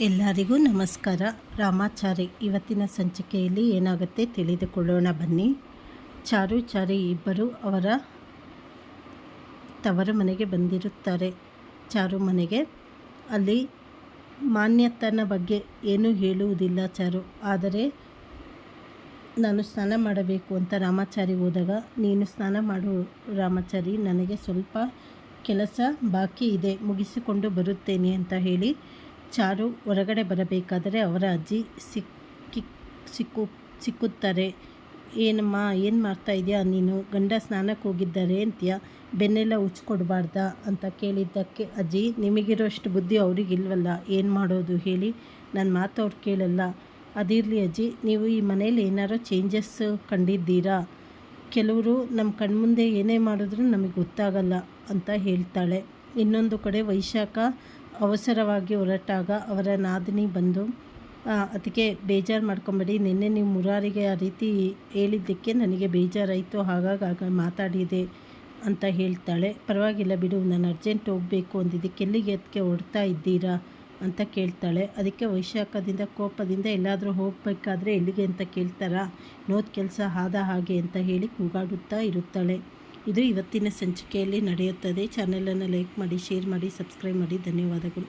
ಎಲ್ಲರಿಗೂ ನಮಸ್ಕಾರ. ರಾಮಾಚಾರಿ, ಇವತ್ತಿನ ಸಂಚಿಕೆಯಲ್ಲಿ ಏನಾಗುತ್ತೆ ತಿಳಿದುಕೊಳ್ಳೋಣ ಬನ್ನಿ. ಚಾರು ಚಾರಿ ಇಬ್ಬರು ಅವರ ತವರ ಮನೆಗೆ ಬಂದಿರುತ್ತಾರೆ. ಚಾರು ಮನೆಗೆ, ಅಲ್ಲಿ ಮಾನ್ಯತನ ಬಗ್ಗೆ ಏನೂ ಹೇಳುವುದಿಲ್ಲ ಚಾರು. ಆದರೆ, ನಾನು ಸ್ನಾನ ಮಾಡಬೇಕು ಅಂತ ರಾಮಾಚಾರಿ ಹೋದಾಗ, ನೀನು ಸ್ನಾನ ಮಾಡು ರಾಮಾಚಾರಿ, ನನಗೆ ಸ್ವಲ್ಪ ಕೆಲಸ ಬಾಕಿ ಇದೆ, ಮುಗಿಸಿಕೊಂಡು ಬರುತ್ತೇನೆ ಅಂತ ಹೇಳಿ ಚಾರು ಹೊರಗಡೆ ಬರಬೇಕಾದರೆ ಅವರ ಅಜ್ಜಿ ಸಿಕ್ಕಿ, ಸಿಕ್ಕು, ಸಿಕ್ಕುತ್ತಾರೆ. ಏನಮ್ಮ, ಏನು ಮಾಡ್ತಾ ಇದೆಯಾ? ನೀನು ಗಂಡ ಸ್ನಾನಕ್ಕೆ ಹೋಗಿದ್ದಾರೆ ಅಂತೀಯ? ಬೆನ್ನೆಲ್ಲ ಉಚ್ಕೊಡ್ಬಾರ್ದಾ ಅಂತ ಕೇಳಿದ್ದಕ್ಕೆ ಅಜ್ಜಿ, ನಿಮಗಿರೋಷ್ಟು ಬುದ್ಧಿ ಅವ್ರಿಗಿಲ್ವಲ್ಲ ಏನು ಮಾಡೋದು ಹೇಳಿ? ನನ್ನ ಮಾತು ಅವ್ರು ಕೇಳಲ್ಲ. ಅದಿರಲಿ ಅಜ್ಜಿ, ನೀವು ಈ ಮನೇಲಿ ಏನಾರು ಚೇಂಜಸ್ ಕಂಡಿದ್ದೀರಾ? ಕೆಲವರು ನಮ್ಮ ಕಣ್ಮುಂದೆ ಏನೇ ಮಾಡಿದ್ರು ನಮಗೆ ಗೊತ್ತಾಗಲ್ಲ ಅಂತ ಹೇಳ್ತಾಳೆ. ಇನ್ನೊಂದು ಕಡೆ ವೈಶಾಖ ಅವಸರವಾಗಿ ಹೊರಟಾಗ ಅವರ ನಾದಿನಿ ಬಂದು ಅದಕ್ಕೆ ಬೇಜಾರು ಮಾಡ್ಕೊಂಬೇಡಿ. ನಿನ್ನೆ ನೀವು ಮುರಾರಿಗೆ ಆ ರೀತಿ ಹೇಳಿದ್ದಕ್ಕೆ ನನಗೆ ಬೇಜಾರಾಯಿತು. ಹಾಗಾಗಿ ಮಾತಾಡಿದೆ ಅಂತ ಹೇಳ್ತಾಳೆ. ಪರವಾಗಿಲ್ಲ ಬಿಡು. ನಾನು ಅರ್ಜೆಂಟ್ ಹೋಗಬೇಕು. ಅಂದಿದ್ದಕ್ಕೆ ಎಲ್ಲಿಗೆ ಅದಕ್ಕೆ ಹೊಡ್ತಾ ಇದ್ದೀರಾ? ಅಂತ ಕೇಳ್ತಾಳೆ. ಅದಕ್ಕೆ ವೈಶಾಖದಿಂದ, ಕೋಪದಿಂದ, ಎಲ್ಲಾದರೂ ಹೋಗಬೇಕಾದ್ರೆ ಎಲ್ಲಿಗೆ? ಅಂತ ಕೇಳ್ತಾರಾ? ನೋದ್ ಕೆಲಸ ಆದ ಹಾಗೆ ಅಂತ ಹೇಳಿ ಕೂಗಾಡುತ್ತಾ ಇರುತ್ತಾಳೆ. ಇದು ಇವತ್ತಿನ ಸಂಚಿಕೆಯಲ್ಲಿ ನಡೆಯುತ್ತದೆ. ಚಾನೆಲನ್ನು ಲೈಕ್ ಮಾಡಿ ಶೇರ್ ಮಾಡಿ ಸಬ್ಸ್ಕ್ರೈಬ್ ಮಾಡಿ. ಧನ್ಯವಾದಗಳು.